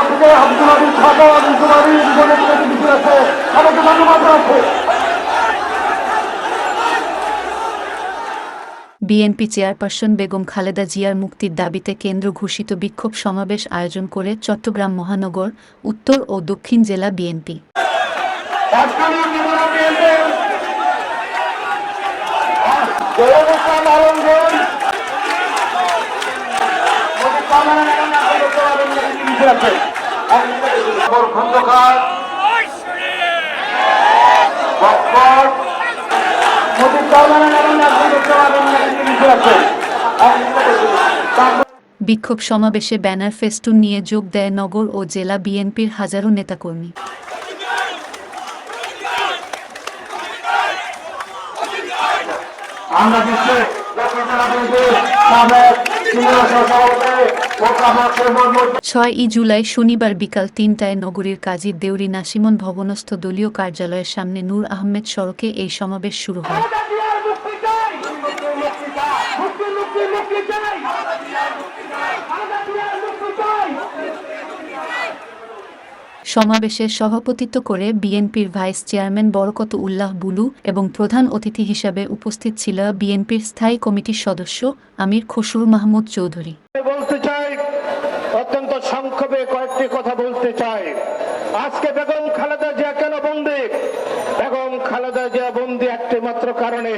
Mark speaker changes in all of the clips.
Speaker 1: আব্দুল আব্দুল জীবনের আছে। আমাকে ধন্যবাদ আছে।
Speaker 2: বিএনপি চেয়ারপারসন বেগম খালেদা জিয়ার মুক্তির দাবিতে কেন্দ্র ঘোষিত বিক্ষোভ সমাবেশ আয়োজন করে চট্টগ্রাম মহানগর উত্তর ও দক্ষিণ জেলা বিএনপি।
Speaker 1: একখানি আছে তারপর
Speaker 2: বিক্ষোভ সমাবেশে ব্যানার ফেস্টুন নিয়ে যোগ দেয় নগর ও জেলা বিএনপির হাজারো নেতাকর্মী।
Speaker 1: আমরা দিচ্ছি দক্ষিণ জেলা বিএনপি সাবেক সিনিয়র সহসভাপতি মোকামাত মোহাম্মদ
Speaker 2: ছয় ই জুলাই শনিবার বিকাল তিনটায় নগরীর কাজী দেউরি নাসিমন ভবনস্থ দলীয় কার্যালয়ের সামনে নূর আহমেদ সড়কে এই সমাবেশ শুরু হয়। সমাবেশে সভাপতিত্ব করে বিএনপির ভাইস চেয়ারম্যান বরকত উল্লাহ বুলু এবং প্রধান অতিথি হিসাবে উপস্থিত ছিল বিএনপির স্থায়ী কমিটির সদস্য আমির খসরুল মাহমুদ চৌধুরী।
Speaker 3: বলতে চাই, অত্যন্ত সংক্ষেপে কয়েকটি কথা বলতে চাই। আজকে বেগম খালেদা জিয়া কেন বন্দি? বেগম খালেদা জিয়া বন্দি একটি মাত্র কারণে।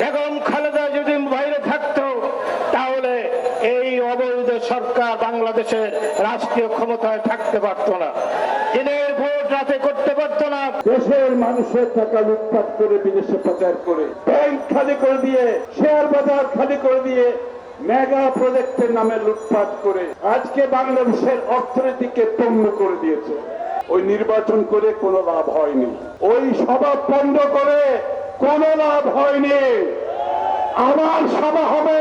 Speaker 3: বেগম খালেদা যদি বাইরে থাকতো তাহলে এই অবৈধ সরকার বাংলাদেশের রাষ্ট্রীয় ক্ষমতায় থাকতে পারত না। দিনের ভোট রাতে করতে পারতো না।
Speaker 4: দেশের মানুষের টাকা লুটপাট করে বিদেশে পাচার করে, ব্যাংক খালি করে দিয়ে, শেয়ার বাজার খালি করে দিয়ে মেগা প্রজেক্টের নামে লুটপাট করে আজকে বাংলাদেশের অর্থনীতিকে পণ্য করে দিয়েছে। ওই নির্বাচন করে কোনো লাভ হয়নি। ওই সভা পণ্ড করে কোনো লাভ হয়নি। আবার সভা হবে,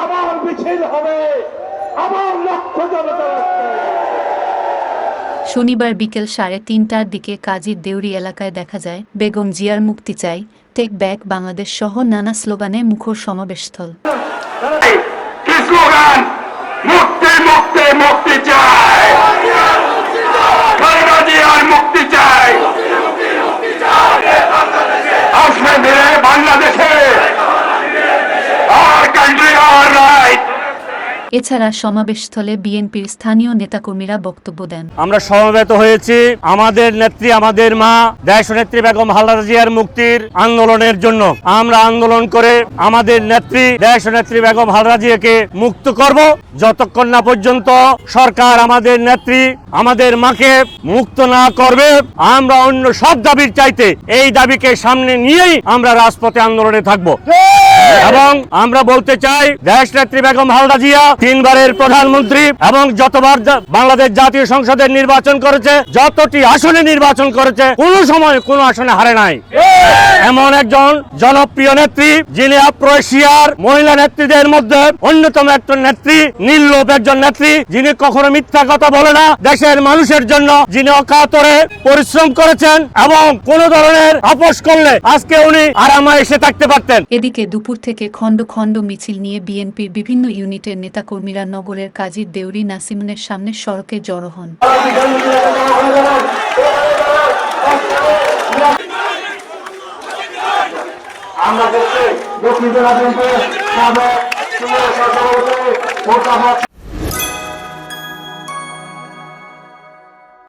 Speaker 4: আবার মিছিল হবে। আবার লক্ষ জনতা
Speaker 2: শনিবার বিকেল সাড়ে তিনটার দিকে কাজীর দেউরি এলাকায় দেখা যায় বেগম জিয়ার মুক্তি চাই টেক ব্যাক বাংলাদেশ সহ নানা স্লোগানে মুখর সমাবেশস্থল।
Speaker 4: মুক্তি মুক্তি মুক্তি চাই খালেদা জিয়ার মুক্তি চাই আসবে মেরে বাংলাদেশে আর কান্ট্রি আর রাইট
Speaker 2: এছাড়া সমাবেশস্থলে বিএনপির স্থানীয় নেতাকর্মীরা বক্তব্য দেন।
Speaker 5: আমরা সমবেত হয়েছি। আমাদের নেত্রী, আমাদের মা দেশ নেত্রী বেগম খালেদা জিয়ার মুক্তির আন্দোলনের জন্য। আমরা আন্দোলন করে আমাদের নেত্রী দেশ নেত্রী বেগম খালেদা জিয়াকে মুক্ত করব। যতক্ষণ না পর্যন্ত সরকার আমাদের নেত্রী, আমাদের মাকে মুক্ত না করবে, আমরা অন্য সব দাবির চাইতে এই দাবিকে সামনে নিয়েই আমরা রাজপথে আন্দোলনে থাকব। এবং আমরা বলতে চাই দেশ নেত্রী বেগম খালেদা জিয়া তিনবারের প্রধানমন্ত্রী এবং যতবার বাংলাদেশ জাতীয় সংসদের নির্বাচন করেছে, যতটি আসনে নির্বাচন করেছে, কোনো সময় কোনো আসনে হারে নাই। এমন একজন জনপ্রিয় নেত্রী, যিনি আপ্রোয়েশিয়ার মহিলা নেত্রীদের মধ্যে অন্যতম একজন নেত্রী, নির্লোভ একজন নেত্রী, যিনি কখনো মিথ্যা কথা বলে না। দেশের মানুষের জন্য যিনি অকাতরে পরিশ্রম করেছেন এবং কোন ধরনের আপোষ করলে আজকে উনি আরামে এসে থাকতে পারতেন।
Speaker 2: এদিকে দুপুর থেকে খণ্ড খণ্ড মিছিল নিয়ে বিএনপির বিভিন্ন ইউনিটের নেতাকর্মীরা নগরের কাজীর দেউরি নাসিমনের সামনে সড়কে জড়ো হন।
Speaker 1: আমরা